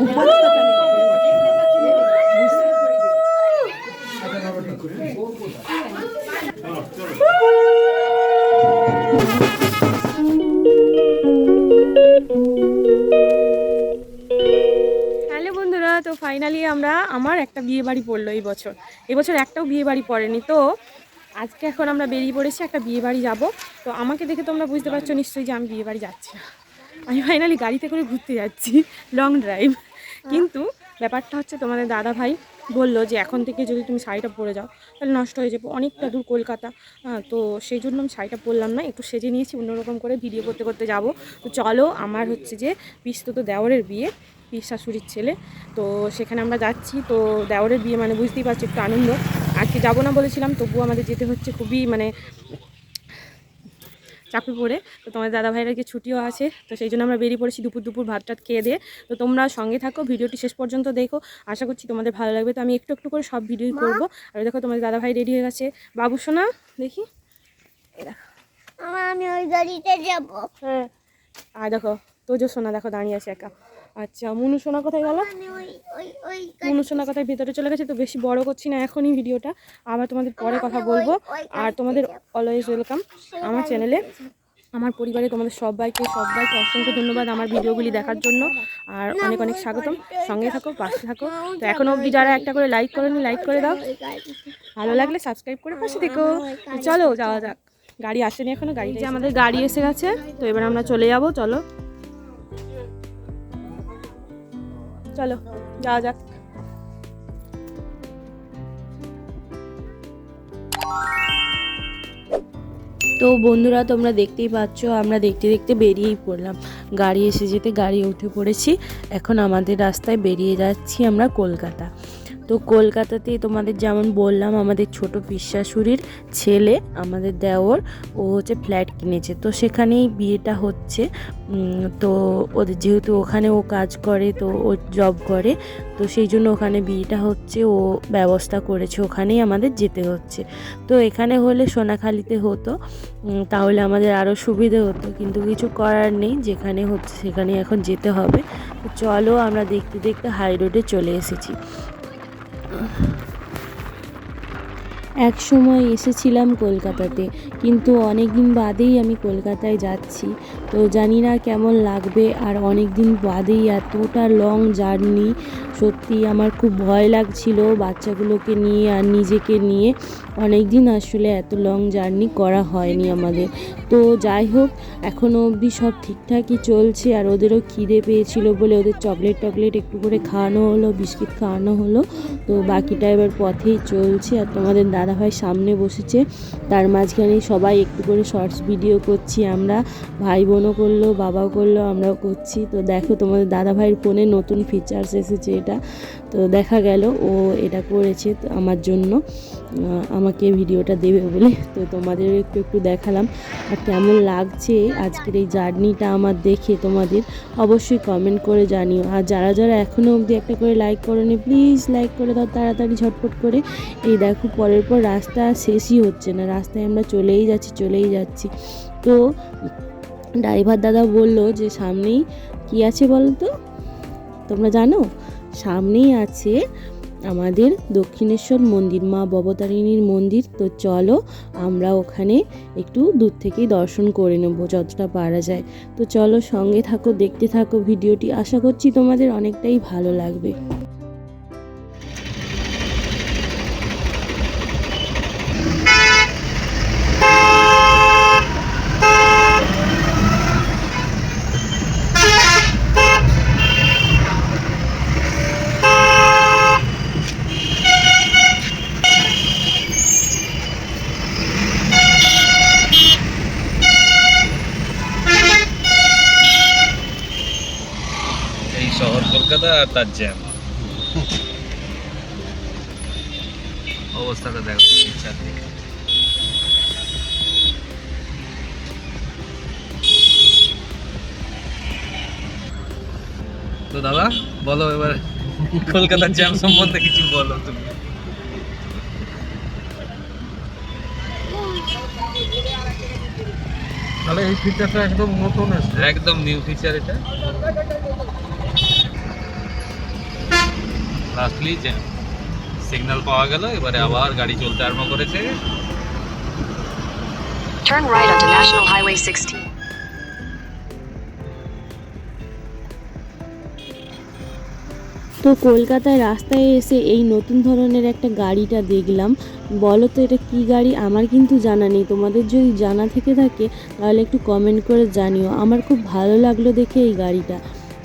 Hello বন্ধুরা, তো finally আমরা আমার একটা বিয়ে বাড়ি পড়ল এই বছর। এই বছর একটাও বিয়ে বাড়ি পড়েনি, তো আজকে এখন আমরা বেরিয়ে পড়েছি একটা বিয়ে বাড়ি যাব। তো আমাকে দেখে তোমরা বুঝতে পারছ নিশ্চয়ই যে আমি বিয়ে বাড়ি যাচ্ছি না। আমি ফাইনালি গাড়িতে করে ঘুরতে যাচ্ছি লং ড্রাইভ কিন্তু ব্যাপারটা হচ্ছে তোমাদের দাদা ভাই বলল যে এখন থেকে যদি তুমি শাড়িটা পরে যাও তাহলে নষ্ট হয়ে যাবে। অনেকটা দূর কলকাতা। হ্যাঁ, তো সেই জন্য আমি শাড়িটা পরলাম না। একটু সেজে নিয়েছি অন্যরকম করে ভিডিও করতে করতে যাব। তো চলো আমার হচ্ছে যে পিস্তত দেওরের বিয়ে পিস শাশুড়ির ছেলে। তো সেখানে আমরা যাচ্ছি। তো দেওরের বিয়ে মানে বুঝতেই পারছি একটু আনন্দ। আজকে যাব না বলেছিলাম তবুও আমাদের যেতে হচ্ছে। খুবই মানে চাপে পড়ে। তো তোমাদের দাদা ভাইয়ের ছুটিও আছে তো সেই জন্য আমরা বেরিয়ে পড়েছি দুপুর দুপুর ভাত টাত খেয়ে দিয়ে। তো তোমরা সঙ্গে থাকো ভিডিওটি শেষ পর্যন্ত দেখো। আশা করছি তোমাদের ভালো লাগবে। তো আমি একটু একটু করে সব ভিডিও করব। আর দেখো তোমাদের দাদা ভাই রেডি হয়ে গেছে। বাবু সোনা দেখি। আমার আমি ওই গাড়িতে যাব। হ্যাঁ। আর দেখো তোজো সোনা দেখো দাঁড়িয়ে আছে একা। আচ্ছা মুনু সোনা কোথায় গেল মুনু সোনা কোথায় ভেতরে চলে গেছে তো বেশি বড় করছি না এখনই ভিডিওটা। আবার তোমাদের পরে কথা বলব। আর তোমাদের অলওয়েজ ওয়েলকাম আমার চ্যানেলে আমার পরিবারে তোমাদের সবাইকে সবাইকে অসংখ্য ধন্যবাদ আমার ভিডিওগুলি দেখার জন্য। আর অনেক অনেক স্বাগতম। সঙ্গে থাকো পাশে থাকো। তো এখনও অবধি যারা একটা করে লাইক করেনি লাইক করে দাও। ভালো লাগলে সাবস্ক্রাইব করে পাশে দেখো চলো যাওয়া যাক। গাড়ি আসেনি এখনও গাড়ি যে আমাদের গাড়ি এসে গেছে তো এবার আমরা চলে যাব চলো। চলো, যাওয়া যাক। তো বন্ধুরা, তোমরা দেখতেই পাচ্ছ, আমরা দেখতে দেখতে বেরিয়েই পড়লাম। গাড়ি এসে যেতে গাড়ি উঠে পড়েছি। এখন আমাদের রাস্তায় বেরিয়ে যাচ্ছি আমরা কলকাতা। তো কলকাতাতে তোমাদের যেমন বললাম, আমাদের ছোট পিসাশুড়ির ছেলে, আমাদের দেওর, ও হচ্ছে ফ্ল্যাট কিনেছে। তো সেখানেই বিয়েটা হচ্ছে। তো ওদের যেহেতু ওখানে ও কাজ করে, তো ও জব করে, তো সেই জন্য ওখানে বিয়েটা হচ্ছে, ও ব্যবস্থা করেছে, ওখানেই আমাদের যেতে হচ্ছে। তো এখানে হলে সোনাখালিতে হতো তাহলে আমাদের আরও সুবিধে হতো, কিন্তু কিছু করার নেই, যেখানে হচ্ছে সেখানে এখন যেতে হবে। চলো আমরা দেখতে দেখতে হাই রোডে চলে এসেছি। এক সময় এসেছিলাম কলকাতাতে কিন্তু অনেক দিন বাদেই আমি কলকাতায় যাচ্ছি। তো জানি না কেমন লাগবে আর অনেক দিন বাদেই এতটা লং জার্নি সত্যি আমার খুব ভয় লাগছিল বাচ্চাগুলোকে নিয়ে আর নিজেকে নিয়ে। অনেক দিন আসলে এত লং জার্নি করা হয়নি আমাদের। তো যাই হোক এখনও অবধি সব ঠিকঠাকই চলছে আর ওদেরও খিদে পেয়েছিল বলে ওদের চকলেট টকলেট একটু করে খাওয়ানো হলো, বিস্কিট খাওয়ানো হলো। তো বাকিটা এবার পথেই চলছে আর তোমাদের দাদাভাই সামনে বসেছে। তার মাঝখানে সবাই একটু করে শর্টস ভিডিও করছি আমরা ভাই বোনও করল, বাবাও করল, আমরাও করছি। তো দেখো তোমাদের দাদাভাইয়ের ফোনে নতুন ফিচার্স এসেছে এটা। তো দেখা গেল ও এটা করেছে আমার জন্য। আমাকে ভিডিওটা দেবে বলে। তো তোমাদের একটু একটু দেখালাম আর কেমন লাগছে আজকের এই জার্নিটা আমার দেখে তোমাদের। অবশ্যই কমেন্ট করে জানিও। আর যারা যারা এখনও অবধি একটা করে লাইক করোনি প্লিজ লাইক করে দাও তাড়াতাড়ি, ঝটপট করে। এই দেখো পরের পর রাস্তা শেষই হচ্ছে না। রাস্তায় আমরা চলেই যাচ্ছি চলেই যাচ্ছি। তো ড্রাইভার দাদা বলল যে, সামনেই কি আছে বলো তো তোমরা জানো, সামনেই আছে আমাদের দক্ষিণেশ্বর মন্দির, মা ববতারিণীর মন্দির। তো চলো আমরা ওখানে একটু দূর থেকেই দর্শন করে নেব, যতটা পারা যায়। তো চলো সঙ্গে থাকো, দেখতে থাকো ভিডিওটি। আশা করছি তোমাদের অনেকটাই ভালো লাগবে। কলকাতা আর তার জ্যাম। অবস্থাটা দেখো চারদিকে। তো দাদা বলো এবার কলকাতার জ্যাম সম্বন্ধে কিছু বলো তুমি। তাহলে এই ফিচারটা একদম নতুন একদম নিউ ফিচার এটা। লাস্টলি জ্যাম সিগন্যাল পাওয়া গেল এবারে আবার গাড়ি চলতে আরম্ভ করেছে। Turn right onto National Highway 60. তো কলকাতায় রাস্তায় এসে এই নতুন ধরনের একটা গাড়িটা দেখলাম। বলো তো এটা কি গাড়ি? আমার কিন্তু জানা নেই। তোমাদের যদি জানা থেকে থাকে তাহলে একটু কমেন্ট করে জানিও। আমার খুব ভালো লাগল দেখে এই গাড়িটা।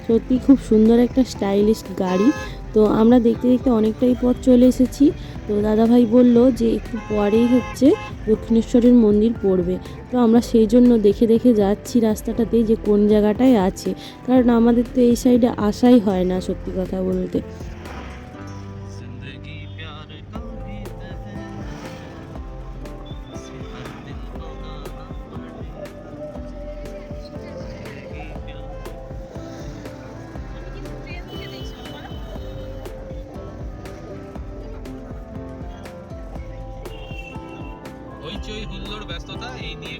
সত্যি খুব সুন্দর একটা স্টাইলিশ গাড়ি। তো আমরা দেখতে দেখতে অনেকটাই পথ চলে এসেছি। তো দাদাভাই বলল যে একটু পরেই হচ্ছে দক্ষিণেশ্বরের মন্দির পড়বে। তো আমরা সেই জন্য দেখে দেখে যাচ্ছি রাস্তাটাতে যে কোন জায়গাটায় আছে। কারণ আমাদের তো এই সাইডে আসাই হয় না সত্যি কথা বলতে। হইচই হুল্লোড় ব্যস্ততা এই নিয়ে।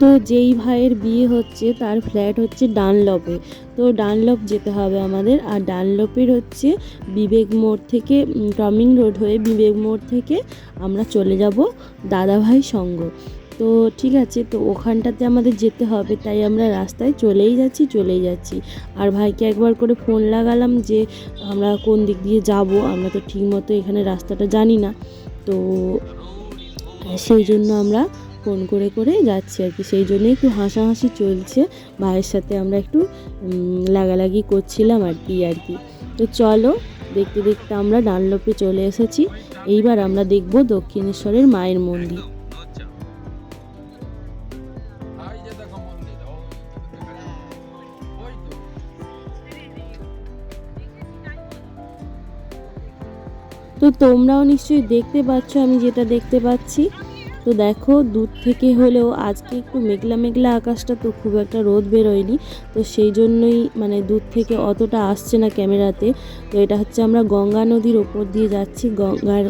তো যেই ভাইয়ের বিয়ে হচ্ছে, তার ফ্ল্যাট হচ্ছে ডানলপে। তো ডানলপ যেতে হবে আমাদের। আর ডানলপের হচ্ছে বিবেক মোড় থেকে টমিং রোড হয়ে বিবেক মোড় থেকে আমরা চলে যাব দাদাভাই সঙ্গ। তো ঠিক আছে, তো ওখানটাতে আমাদের যেতে হবে, তাই আমরা রাস্তায় চলেই যাচ্ছি চলেই যাচ্ছি। আর ভাইকে একবার করে ফোন লাগালাম যে আমরা কোন দিক দিয়ে যাব, আমরা তো ঠিক মতো এখানে রাস্তাটা জানি না। তো সেই জন্য আমরা ফোন করে করে যাচ্ছি আর কি। সেই জন্য একটু হাসাহাসি চলছে, ভাইয়ের সাথে আমরা একটু লাগালাগি করছিলাম আর কি আর কি। তো চলো, দেখতে দেখতে আমরা ডানলপে চলে এসেছি। এইবার আমরা দেখব দক্ষিণেশ্বরের মায়ের মন্দির। তো তোমরাও নিশ্চয়ই দেখতে পাচ্ছ আমি যেটা দেখতে পাচ্ছি। তো দেখো, দূর থেকে হলেও আজকে একটু মেঘলা মেঘলা আকাশটা তো খুব একটা রোদ বেরোয়নি। তো সেই জন্যই মানে দূর থেকে অতটা আসছে না ক্যামেরাতে। তো এটা হচ্ছে আমরা গঙ্গা নদীর ওপর দিয়ে যাচ্ছি, গঙ্গার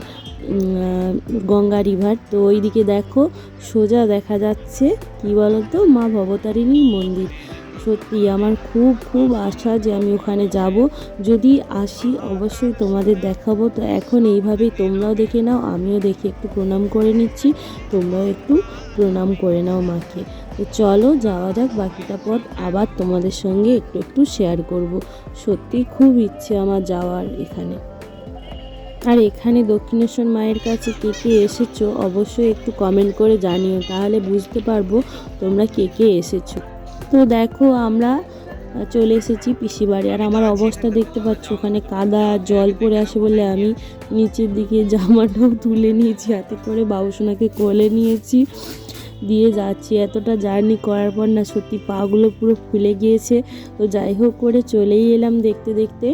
গঙ্গা রিভার। তো ওইদিকে দেখো সোজা দেখা যাচ্ছে, কি বলতো? মা ভবতারিণীর মন্দির। সত্যি আমার খুব খুব আশা যে আমি ওখানে যাব। যদি আসি, অবশ্যই তোমাদের দেখাবো। তো এখন এইভাবেই তোমরাও দেখে নাও, আমিও দেখে একটু প্রণাম করে নিচ্ছি। তোমরাও একটু প্রণাম করে নাও মাকে। তো চলো, যাওয়া যাক, বাকিটা পথ আবার তোমাদের সঙ্গে একটু একটু শেয়ার করব। সত্যি খুব ইচ্ছে আমার যাওয়ার এখানে। আর এখানে দক্ষিণেশ্বর মায়ের কাছে কে কে এসেছ, অবশ্যই একটু কমেন্ট করে জানিও। তাহলে বুঝতে পারব তোমরা কে কে এসেছ। তো দেখো আমরা চলে এসেছি পিসি বাড়ি। আর আমার অবস্থা দেখতে পাচ্ছ, ওখানে কাদা, জল পড়ে আসে বলে আমি নিচের দিকে জামাটাও তুলে নিয়েছি, হাতে করে বাবুসোনাকে কোলে নিয়েছি, দিয়ে যাচ্ছি। এতটা জার্নি করার পর না সত্যি পাগুলো পুরো ফুলে গিয়েছে। তো যাই হোক করে চলেই এলাম দেখতে দেখতে।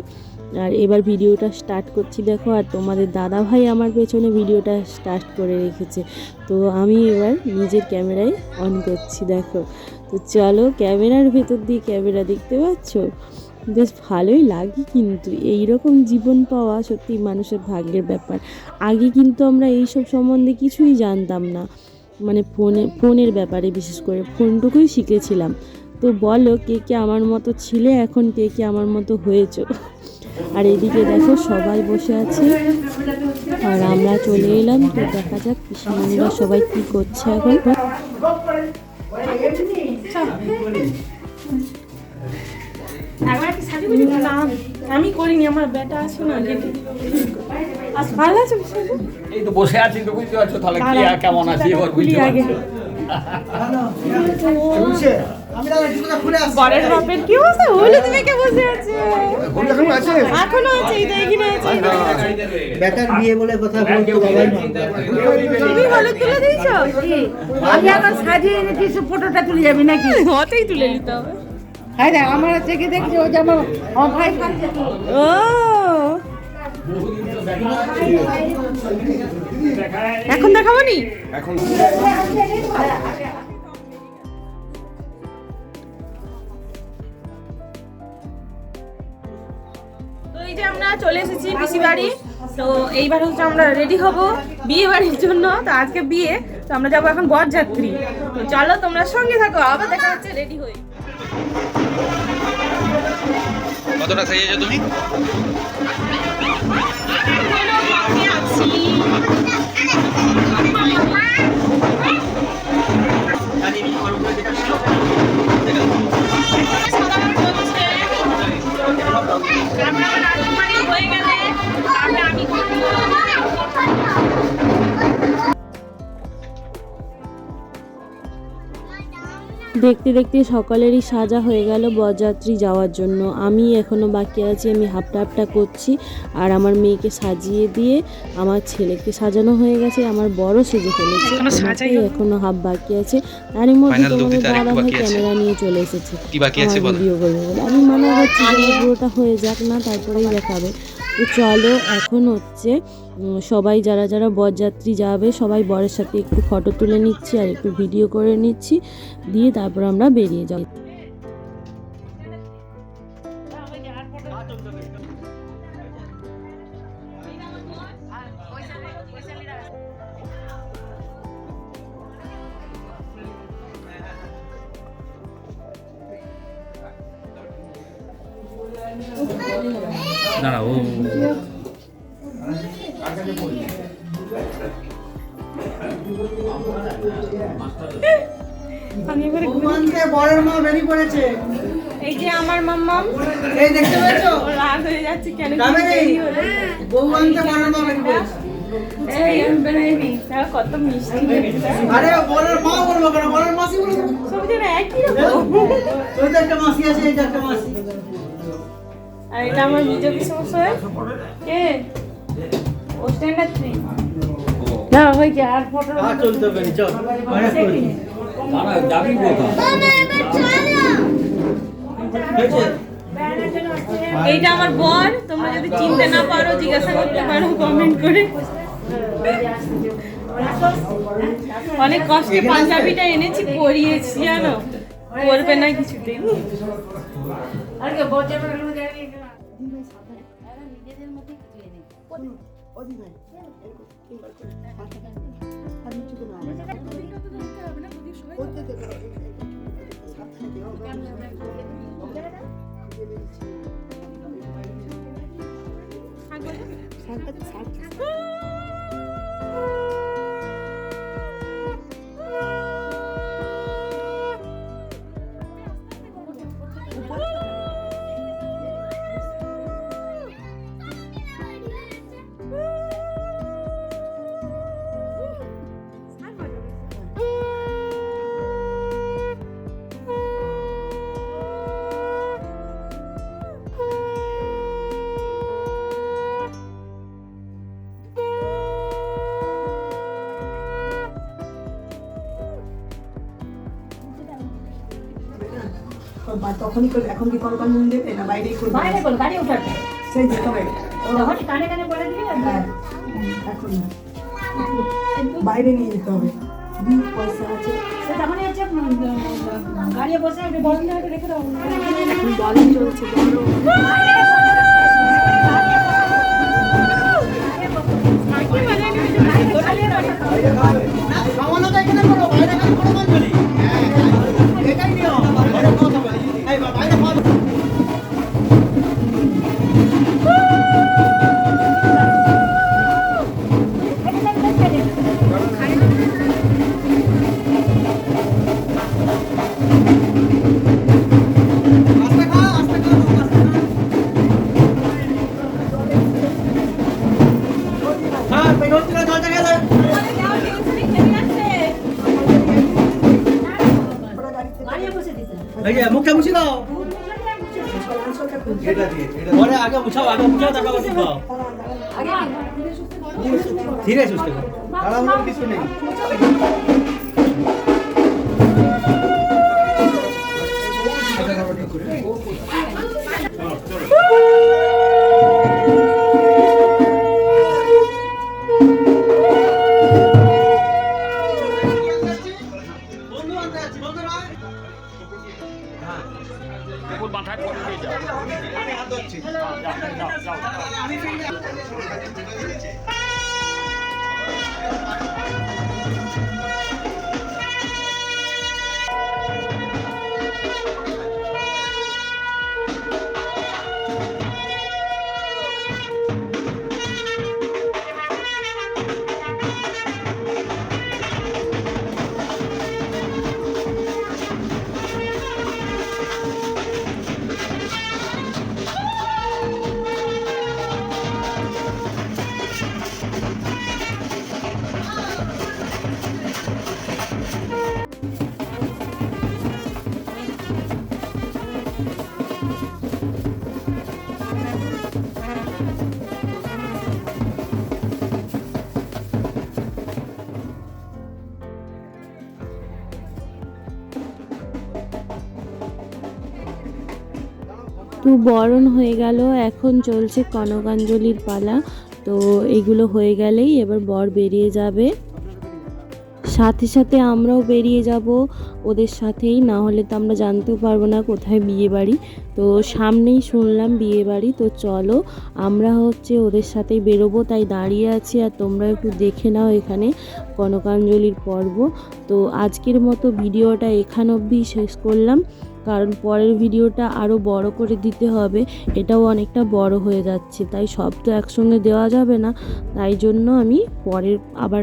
আর এবার ভিডিওটা স্টার্ট করছি, দেখো, আর তোমাদের দাদা ভাই আমার পেছনে ভিডিওটা স্টার্ট করে রেখেছে। তো আমি এবার নিজের ক্যামেরায় অন করছি, দেখো। তো চলো ক্যামেরার ভেতর দিয়ে ক্যামেরা দেখতে পাচ্ছ? বেশ ভালোই লাগে কিন্তু। এই রকম জীবন পাওয়া সত্যি মানুষের ভাগ্যের ব্যাপার। আগে কিন্তু আমরা এইসব সম্বন্ধে কিছুই জানতাম না। মানে ফোনে, ফোনের ব্যাপারে বিশেষ করে ফোনটুকুই শিখেছিলাম। তো বলো, কে কে আমার মতো ছিলে এখন কে কে আমার মতো হয়েছো? আর এদিকে দেখো সবাই বসে আছে। আর আমরা চলে এলাম। তো দেখা যাক পিসিমণিরা সবাই কি করছে এখন। আমি করিনি, আমার বেটা আছে না ভালো আছে? এই তো বসে আছি তো, বুঝতে পারছ তাহলে কি কেমন আছি এবার বুঝতে আগে বুঝছে আমি তাহলে জুতোটা খুলে আসছি বরের বাপের কি অবস্থা? হলুদ মেখে বসে আছে। এখনও আছে এখনও আছে এই এখানে আছে এই তো এখানে আছে। বেটার বিয়ে বলে কথা বলতে বাবাই তুমি হলুদ তুলে দিয়েছ? আমি এখন সাজিয়ে এনেছি ফটোটা তুলে যাবি নাকি? তুলে নিতে হবে। হ্যাঁ আমার থেকে দেখছি ও যেমন আমার ভাই ও। এখন দেখাবো নি তো এই যে আমরা চলে এসেছি পিসি বাড়ি তো এইবার হচ্ছে আমরা রেডি হব বিয়ে বাড়ির জন্য। তো আজকে বিয়ে তো আমরা যাব এখন বরযাত্রী। তো চলো তোমরা সঙ্গে থাকো আবার দেখা হচ্ছে রেডি হয়ে। কতটা সাইজেছো তুমি? Gracias. দেখতে দেখতে সকলেরই সাজা হয়ে গেল বরযাত্রী যাওয়ার জন্য। আমি এখনও বাকি আছি আমি হাপটা হাপটা করছি। আর আমার মেয়েকে সাজিয়ে দিয়ে আমার ছেলেকে সাজানো হয়ে গেছে আমার বড় সেজে ফেলেছে। এখনও হাফ বাকি আছে। তারই মধ্যে তোমাদের দাদা ভাই ক্যামেরা নিয়ে চলে এসেছে। কি বাকি আছে আমার বলো? ভিডিও করবে। বলে আমি মনে করছি পুরোটা হয়ে যাক না তারপরেই দেখাবে। তো চলো, এখন হচ্ছে সবাই যারা যারা বরযাত্রী যাবে, সবাই বরের সাথে একটু ফটো তুলে নিচ্ছি আর একটু ভিডিও করে নিচ্ছি, দিয়ে তারপর আমরা বেরিয়ে যাব। কেন কি এই আমি বেরোইনি কত মিষ্টি আরে বরের মা বলব কেন? বরের মাসি বলব সব যেন একই রকম। ওই তো একটা মাসি আছে এই একটা মাসি। আর এটা আমার বিজেপি সমস্যা কে? ও স্ট্যান্ডার্ড থ্রি না হয়েছে আর ফটো আর চলতে পারি চল। দাঁড়া যাবি কোথায় হয়েছে? এইটা আমার বর তোমরা যদি চিনতে না পারো জিজ্ঞাসা করতে পারো কমেন্ট করে। অনেক কষ্টে পাঞ্জাবিটা এনেছি পরিয়েছি জানো? পরবে না কিছুতেই। আর কে বলছে তখনই করবে এখন কি কোনো কানুন দেবে না বাইরেই করবে বাইরে কোন গাড়ি উঠাতে সেই দিতে হবে যখন কানে কানে বলে দিবি হ্যাঁ এখন না। বাইরে নিয়ে যেতে হবে পয়সা আছে সে তখনই হচ্ছে গাড়ি বসে একটু গরম রেখে দাও এখন গরম চলছে গরম খাওয়ানোটা এখানে করো বাইরে কেন করো ধীরে সুস্থ করো তাড়াহুড়ো কিছু নেই। বরণ হয়ে গেল। এখন চলছে কনকাঞ্জলির পালা। তো এগুলো হয়ে গেলেই এবার বর বেরিয়ে যাবে। সাথে সাথে আমরাও বেরিয়ে যাব ওদের সাথেই। না হলে তো আমরা জানতেও পারব না কোথায় বিয়ে বাড়ি তো সামনেই শুনলাম বিয়ে বাড়ি তো চলো, আমরা হচ্ছে ওদের সাথেই বেরোবো। তাই দাঁড়িয়ে আছি আর তোমরা একটু দেখে নাও এখানে কনকাঞ্জলির পর্ব। তো আজকের মতো ভিডিওটা এখান অবধি শেষ করলাম। কারণ পরের ভিডিওটা আরও বড় করে দিতে হবে, এটাও অনেকটা বড় হয়ে যাচ্ছে। তাই সব তো একসঙ্গে দেওয়া যাবে না, তাই জন্য আমি পরের, আবার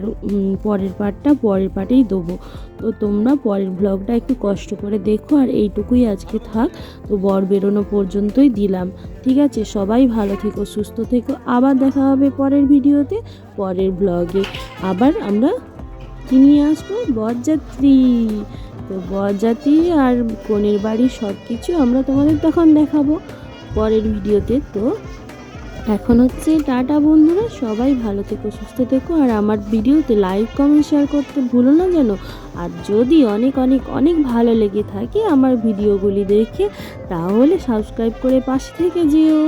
পরের পার্টটা পরের পার্টেই দেবো। তো তোমরা পরের ব্লগটা একটু কষ্ট করে দেখো, আর এইটুকুই আজকে থাক। তো বর বেরোনো পর্যন্তই দিলাম। ঠিক আছে, সবাই ভালো থেকো, সুস্থ থেকো। আবার দেখা হবে পরের ভিডিওতে, পরের ব্লগে। আবার আমরা কি নিয়ে আসব? বরযাত্রী। তো বরযাত্রী আর কনের বাড়ি সব কিছু আমরা তোমাদের তখন দেখাবো পরের ভিডিওতে। তো এখন হচ্ছে টাটা বন্ধুরা, সবাই ভালো থেকো, সুস্থ থেকো। আর আমার ভিডিওতে লাইক কমেন্ট শেয়ার করতে ভুলো না যেন। আর যদি অনেক অনেক অনেক ভালো লেগে থাকে আমার ভিডিওগুলি দেখে, তাহলে সাবস্ক্রাইব করে পাশে থেকে যেও।